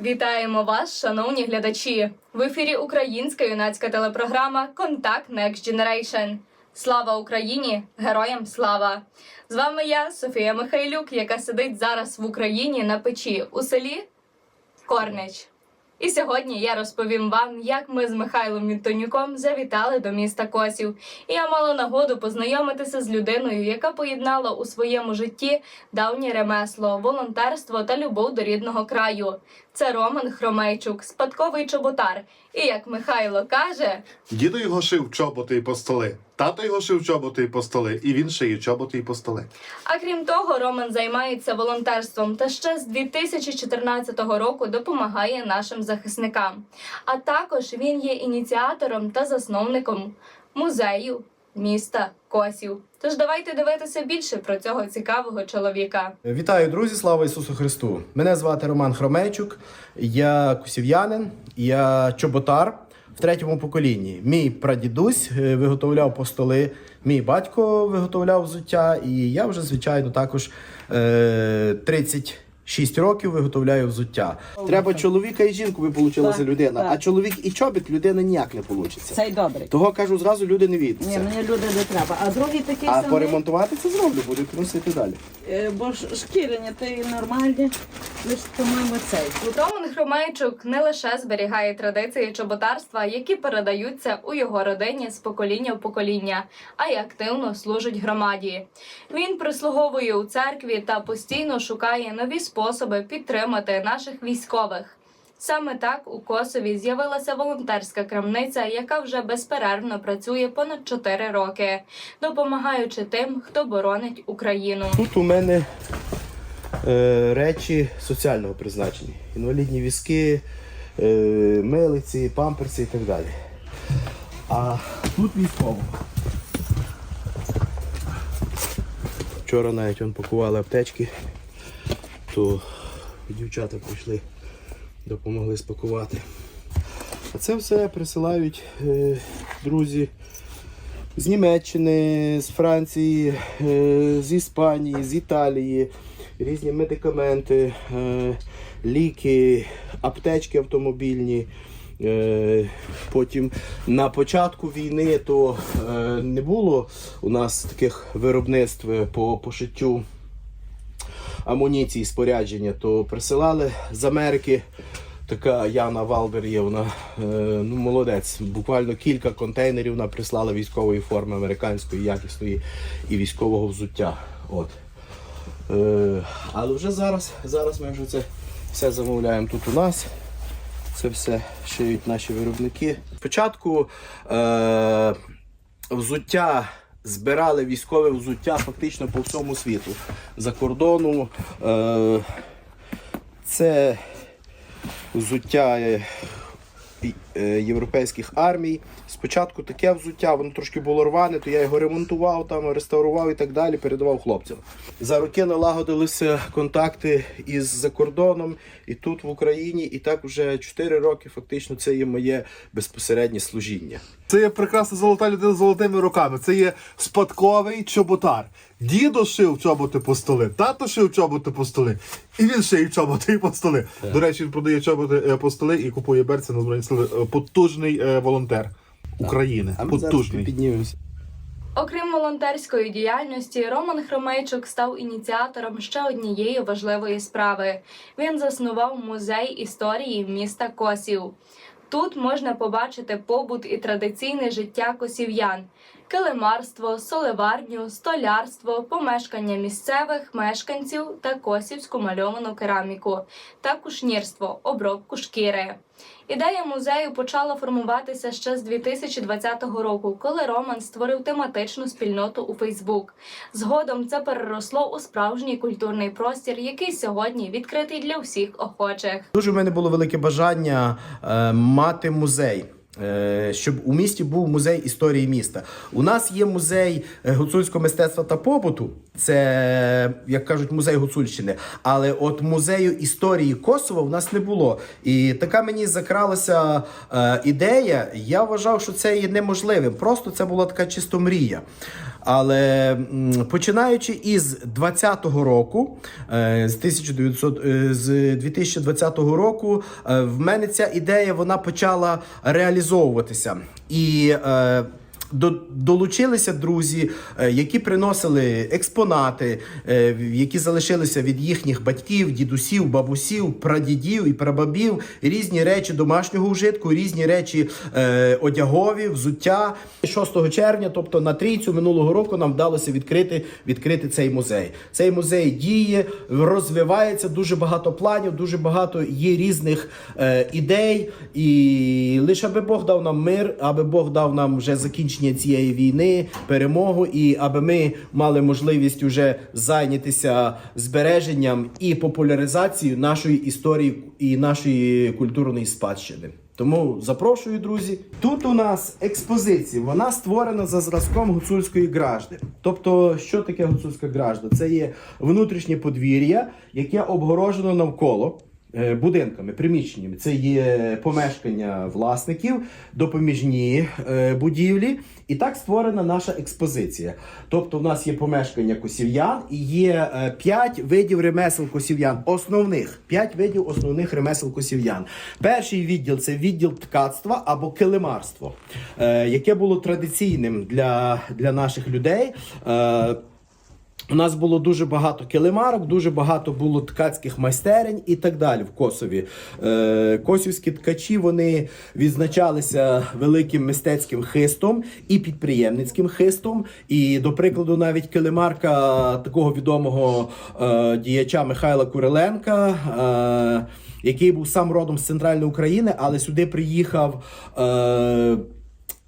Вітаємо вас, шановні глядачі! В ефірі українська юнацька телепрограма Контакт Next Generation. Слава Україні! Героям слава! З вами я, Софія Михайлюк, яка сидить зараз в Україні на печі у селі Корнич. І сьогодні я розповім вам, як ми з Михайлом Мітонюком завітали до міста Косів. І я мала нагоду познайомитися з людиною, яка поєднала у своєму житті давнє ремесло, волонтерство та любов до рідного краю. Це Роман Хромейчук, спадковий чоботар. І як Михайло каже, Дідо його шив чоботи і по столи, тато його шив чоботи і по столи, і він шиє чоботи і по столи. А крім того, Роман займається волонтерством та ще з 2014 року допомагає нашим захисникам. А також він є ініціатором та засновником музею міста Косів. Тож давайте дивитися більше про цього цікавого чоловіка. Вітаю, друзі! Слава Ісусу Христу! Мене звати Роман Хромейчук, я косів'янин, я чоботар. В третьому поколінні мій прадідусь е, виготовляв постоли, мій батько виготовляв взуття, і я вже звичайно також е, 30 6 років виготовляю взуття. Треба чоловіка і жінку, би получилася людина. так. А чоловік і чобіт людина ніяк не получиться. Цей добре Того кажу зразу, люди не Ні, війдуться. мені люди не треба. А другий такий А самий, поремонтувати це зроблю, буду носити далі. е, бо ж шкірення то і нормальні, ж по-моєму, цей. Утомлений Хромейчук не лише зберігає традиції чоботарства, які передаються у його родині з покоління в покоління, а й активно служить громаді. Він прислуговує у церкві та постійно шукає нові способи підтримати наших військових. Саме так у Косові з'явилася волонтерська крамниця, яка вже безперервно працює понад 4 роки, допомагаючи тим, хто боронить Україну. Тут у мене е, речі соціального призначення. Інвалідні візки, е, милиці, памперси і так далі. А тут військово. Вчора навіть он пакували аптечки, то дівчата прийшли, допомогли спакувати. А це все присилають е, друзі з Німеччини, з Франції, е, з Іспанії, з Італії, різні медикаменти, е, ліки, аптечки автомобільні. Е, Потім на початку війни то е, не було у нас таких виробництв по пошиттю амуніції, спорядження, то присилали з Америки. Така Яна Валбер є, вона е, ну, молодець. Буквально кілька контейнерів вона прислала військової форми американської, якісної і військового взуття. От. Е, але вже зараз, зараз ми вже це все замовляємо тут у нас. Це все шиють наші виробники. Спочатку е, взуття збирали військове взуття фактично по всьому світу. За кордону. Е, це взуття е, європейських армій. Спочатку таке взуття, воно трошки було рване, то я його ремонтував, там, реставрував і так далі, передавав хлопцям. За роки налагодилися контакти із за кордоном і тут в Україні, і так вже 4 роки фактично це є моє безпосереднє служіння. Це є прекрасна золота людина з золотими руками. Це є спадковий чоботар. Дідо шив чоботи по столи, тато шив чоботи по столи, і він шиє чоботи по столи. До речі, він продає чоботи е, по столи і купує берці на збройні сили. Потужний е, волонтер України. А ми зараз Потужний. піднімемося. Окрім волонтерської діяльності, Роман Хромейчук став ініціатором ще однієї важливої справи. Він заснував музей історії міста Косів. Тут можна побачити побут і традиційне життя косів'ян, килимарство, соливарню, столярство, помешкання місцевих мешканців та косівську мальовану кераміку та кушнірство, обробку шкіри. Ідея музею почала формуватися ще з 2020 року, коли Роман створив тематичну спільноту у Фейсбук. Згодом це переросло у справжній культурний простір, який сьогодні відкритий для всіх охочих. Дуже в мене було велике бажання е, мати музей. Е, Щоб у місті був музей історії міста. У нас є музей е, гуцульського мистецтва та побуту, це, як кажуть, музей Гуцульщини. Але от музею історії Косова у нас не було. І така мені закралася е, ідея. Я вважав, що це є неможливим. Просто це була така чисто мрія. Але починаючи із 20-го року, е, з 1900, е, з 2020 року, е, в мене ця ідея вона почала реалізовуватися. І долучилися друзі, е, які приносили експонати, е, які залишилися від їхніх батьків, дідусів, бабусів, прадідів і прабабів, різні речі домашнього вжитку, різні речі е, одягові, взуття. 6 червня, тобто на трійцю минулого року, нам вдалося відкрити, відкрити цей музей. Цей музей діє, розвивається дуже багато планів, дуже багато є різних ідей. І лише аби Бог дав нам мир, аби Бог дав нам вже закінчення цієї війни, перемогу, і аби ми мали можливість уже зайнятися збереженням і популяризацією нашої історії і нашої культурної спадщини. Тому запрошую, друзі. Тут у нас експозиція. Вона створена за зразком гуцульської гражди. Тобто, що таке гуцульська гражда? Це є внутрішнє подвір'я, яке обгорожено навколо. Е, Будинками, приміщеннями це є помешкання власників, допоміжні е, будівлі, і так створена наша експозиція. Тобто, в нас є помешкання косів'ян і є е, п'ять видів ремесел косів'ян. Основних п'ять видів основних ремесел косів'ян. Перший відділ це відділ ткацтва або килимарство, яке було традиційним для, для наших людей. У нас було дуже багато килимарок, дуже багато було ткацьких майстерень і так далі в Косові. Е, косівські ткачі вони відзначалися великим мистецьким хистом і підприємницьким хистом. І, до прикладу, навіть килимарка такого відомого е, діяча Михайла Куриленка. Е, який був сам родом з центральної України, але сюди приїхав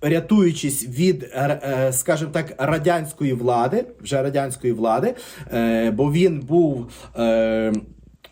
рятуючись від, е, е, скажімо так, радянської влади, вже радянської влади, е, бо він був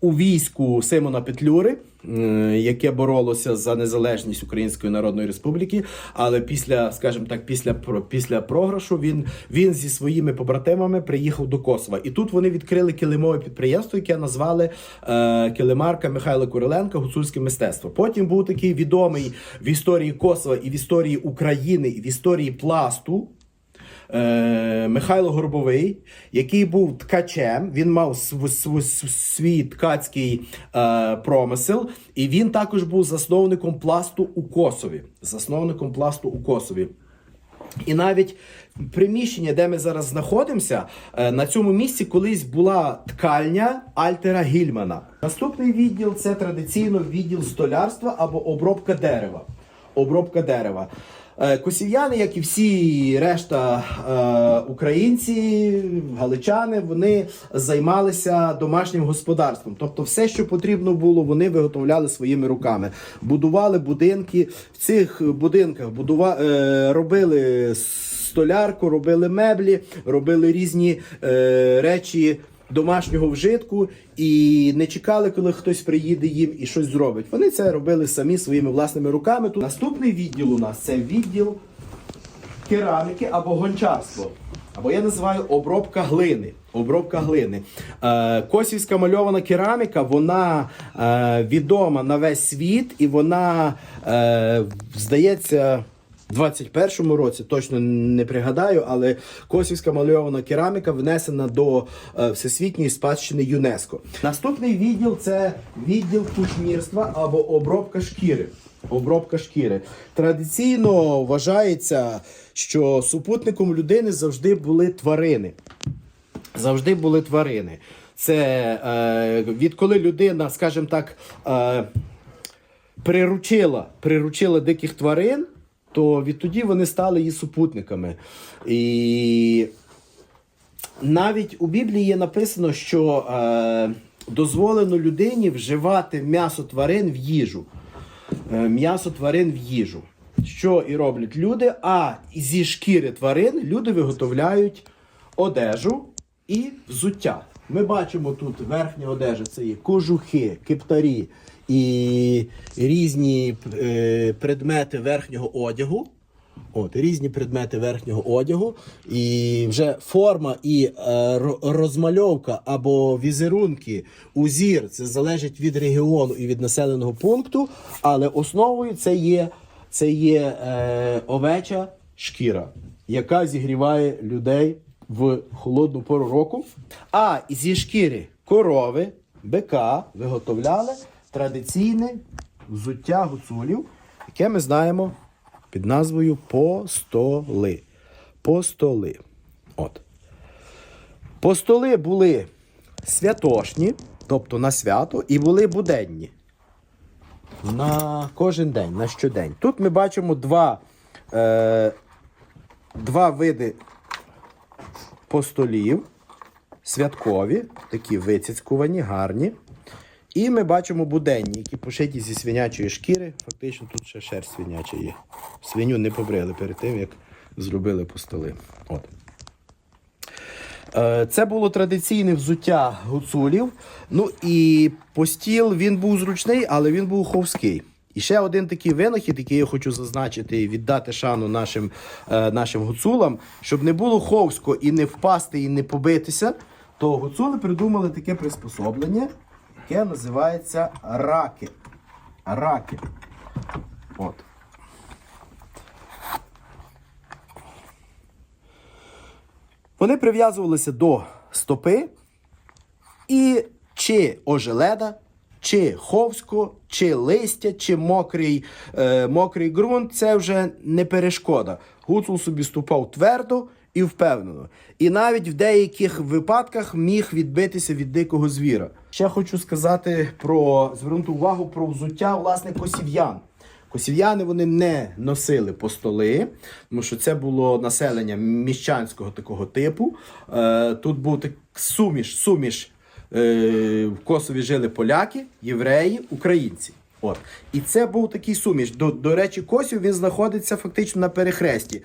у війську Симона Петлюри. Е, Яке боролося за незалежність Української Народної Республіки, але після, скажімо так, після після програшу він, він зі своїми побратимами приїхав до Косова. І тут вони відкрили килимове підприємство, яке назвали е, килимарка Михайла Куриленка Гуцульське мистецтво. Потім був такий відомий в історії Косова і в історії України, і в історії пласту. Е, Михайло Горбовий, який був ткачем, він мав св- св- св- свій ткацький е, промисел, і він також був засновником пласту у Косові. Засновником пласту у Косові. І навіть приміщення, де ми зараз знаходимося, е, на цьому місці колись була ткальня Альтера Гільмана. Наступний відділ це традиційно відділ столярства або обробка дерева. Обробка дерева. Е, Косів'яни, як і всі решта е, українці, галичани, вони займалися домашнім господарством. Тобто, все, що потрібно було, вони виготовляли своїми руками. Будували будинки. В цих будинках будува... е, робили столярку, робили меблі, робили різні е, речі домашнього вжитку і не чекали, коли хтось приїде їм і щось зробить. Вони це робили самі своїми власними руками. Тут наступний відділ у нас це відділ кераміки або гончарство. Або я називаю обробка глини. Обробка глини. Е, косівська мальована кераміка, вона е, відома на весь світ, і вона, е, здається, 21-му році, точно не пригадаю, але косівська мальована кераміка внесена до е, Всесвітньої спадщини ЮНЕСКО. Наступний відділ це відділ кушнірства або обробка шкіри. Обробка шкіри. Традиційно вважається, що супутником людини завжди були тварини. Завжди були тварини. Це е, відколи людина, скажімо так, е, приручила, приручила диких тварин, то відтоді вони стали її супутниками. І навіть у Біблії є написано, що е, дозволено людині вживати м'ясо тварин в їжу. Е, м'ясо тварин в їжу. Що і роблять люди? А зі шкіри тварин люди виготовляють одежу і взуття. Ми бачимо тут верхня одежа це є кожухи, кептарі і різні е, предмети верхнього одягу. От, різні предмети верхнього одягу, і вже форма і е, розмальовка або візерунки, узір, це залежить від регіону і від населеного пункту, але основою це є, це є е, овеча шкіра, яка зігріває людей в холодну пору року. А зі шкіри корови, бика виготовляли традиційне взуття гуцулів, яке ми знаємо під назвою постоли. Постоли. От. Постоли були святошні, тобто на свято, і були буденні. На кожен день, на щодень. Тут ми бачимо два, е, два види постолів. Святкові, такі вицяцькувані, гарні. І ми бачимо буденні, які пошиті зі свинячої шкіри. Фактично тут ще шерсть свиняча є. Свиню не побрили перед тим, як зробили постоли. От. Е, Це було традиційне взуття гуцулів. Ну і постіл він був зручний, але він був ховський. І ще один такий винахід, який я хочу зазначити і віддати шану нашим, е, нашим гуцулам, щоб не було ховсько і не впасти, і не побитися, то гуцули придумали таке приспособлення, яке називається раки. Раки. От. Вони прив'язувалися до стопи, і чи ожеледа, чи ховсько, чи листя, чи мокрий, е, мокрий ґрунт це вже не перешкода. Гуцул собі ступав твердо і впевнено. І навіть в деяких випадках міг відбитися від дикого звіра. Ще хочу сказати про звернути увагу про взуття власне косів'ян. Косів'яни вони не носили постоли, тому що це було населення міщанського такого типу. Е, тут був так суміш, суміш. Е, в Косові жили поляки, євреї, українці. От. І це був такий суміш. До, до речі, Косів він знаходиться фактично на перехресті.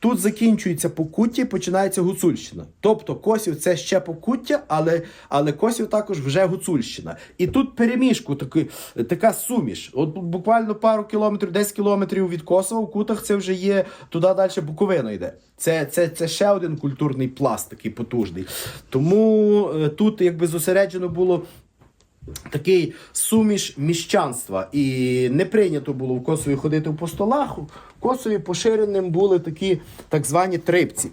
Тут закінчується Покуття починається Гуцульщина. Тобто Косів це ще Покуття, але, але Косів також вже Гуцульщина. І тут переміжку таки, така суміш. От буквально пару кілометрів, 10 кілометрів від Косова в Кутах це вже є туди далі Буковина йде. Це, це, це ще один культурний пласт такий потужний. Тому е, тут якби зосереджено було такий суміш міщанства. І не прийнято було в Косові ходити по столах. В Косові поширеним були такі так звані трипці.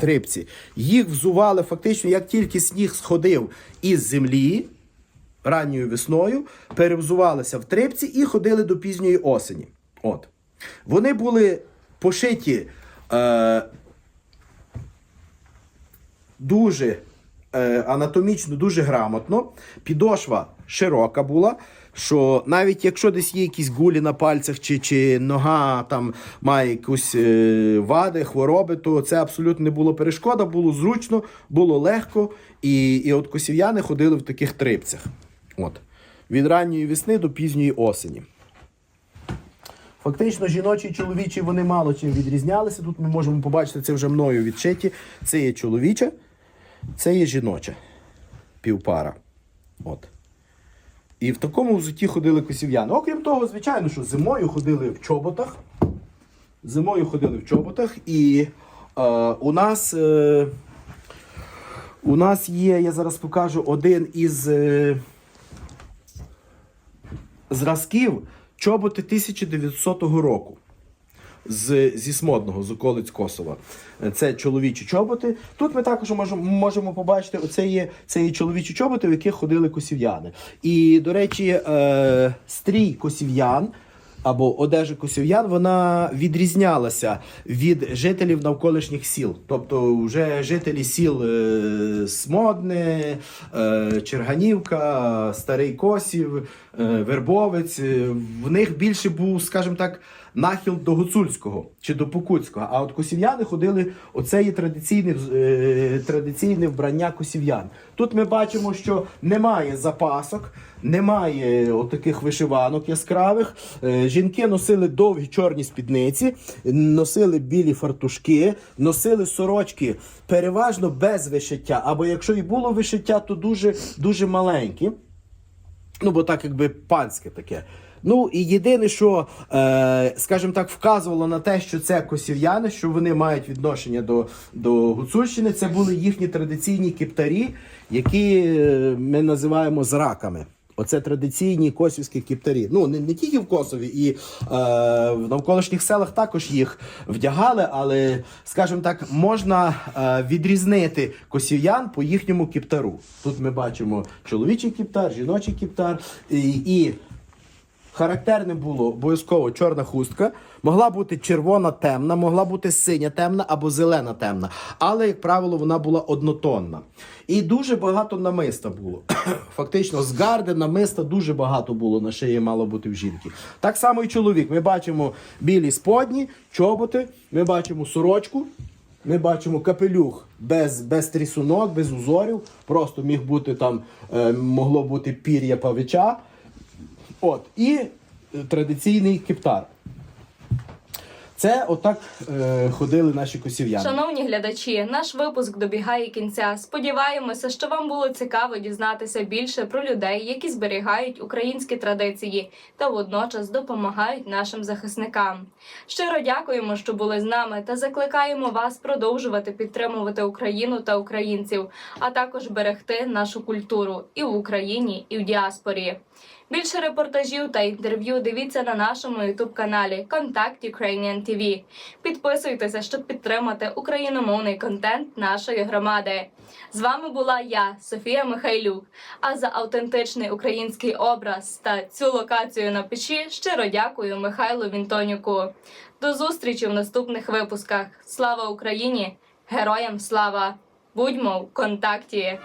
Трипці. Їх взували фактично, як тільки сніг сходив із землі ранньою весною, перевзувалися в трипці і ходили до пізньої осені. От. Вони були пошиті е, дуже анатомічно, дуже грамотно. Підошва широка була. Що навіть якщо десь є якісь гулі на пальцях, чи, чи нога там має якусь е, вади, хвороби, то це абсолютно не було перешкода, було зручно, було легко. І, і от косів'яни ходили в таких трипцях. От. Від ранньої весни до пізньої осені. Фактично, жіночі і чоловічі вони мало чим відрізнялися. Тут ми можемо побачити це вже мною відшиті. Це є чоловіча, це є жіноча півпара. От. І в такому взутті ходили косів'яни. Окрім того, звичайно, що зимою ходили в чоботах. Зимою ходили в чоботах, і е, у нас. Е, у нас є, я зараз покажу один із е, зразків чоботи 1900 року. З, зі Смодного, з околиць Косова. Це чоловічі чоботи. Тут ми також можемо, можемо побачити, оце є, це є чоловічі чоботи, в яких ходили косів'яни. І, до речі, е, стрій косів'ян або одежа косів'ян, вона відрізнялася від жителів навколишніх сіл. Тобто, вже жителі сіл е, Смодне, е, Черганівка, Старий Косів, е, Вербовець. е, В них більше був, скажімо так, нахил до гуцульського чи до покутського. А от косів'яни ходили, оце є традиційне, е, традиційне вбрання косів'ян. Тут ми бачимо, що немає запасок, немає отаких вишиванок яскравих. Е, жінки носили довгі чорні спідниці, носили білі фартушки, носили сорочки переважно без вишиття. Або якщо і було вишиття, то дуже, дуже маленькі. Ну, бо так, якби панське таке. Ну і єдине, що, е, скажімо так, вказувало на те, що це косів'яни, що вони мають відношення до, до Гуцульщини, це були їхні традиційні кептарі, які е, ми називаємо зраками. Оце традиційні косівські кіптарі. Ну не, не тільки в Косові, і е, в навколишніх селах також їх вдягали, але, скажімо так, можна е, відрізнити косів'ян по їхньому кіптару. Тут ми бачимо чоловічий кіптар, жіночий кіптар і. і Характерним було обов'язково чорна хустка, могла бути червона темна, могла бути синя темна або зелена темна. Але, як правило, вона була однотонна. І дуже багато намиста було. Фактично, з гарди намиста дуже багато було на шиї мало бути в жінки. Так само і чоловік. Ми бачимо білі сподні, чоботи, ми бачимо сорочку. Ми бачимо капелюх без, без трісунок, без узорів. Просто міг бути там, е, могло бути пір'я павича. От, і е, традиційний кептар. Це отак е, ходили наші косів'яни. Шановні глядачі, наш випуск добігає кінця. Сподіваємося, що вам було цікаво дізнатися більше про людей, які зберігають українські традиції та водночас допомагають нашим захисникам. Щиро дякуємо, що були з нами, та закликаємо вас продовжувати підтримувати Україну та українців, а також берегти нашу культуру і в Україні, і в діаспорі. Більше репортажів та інтерв'ю дивіться на нашому youtube каналі Contact Ukrainian TV. Підписуйтеся, щоб підтримати україномовний контент нашої громади. З вами була я, Софія Михайлюк. А за автентичний український образ та цю локацію на печі щиро дякую Михайлу Вінтонюку. До зустрічі в наступних випусках. Слава Україні! Героям слава! Будьмо в контакті!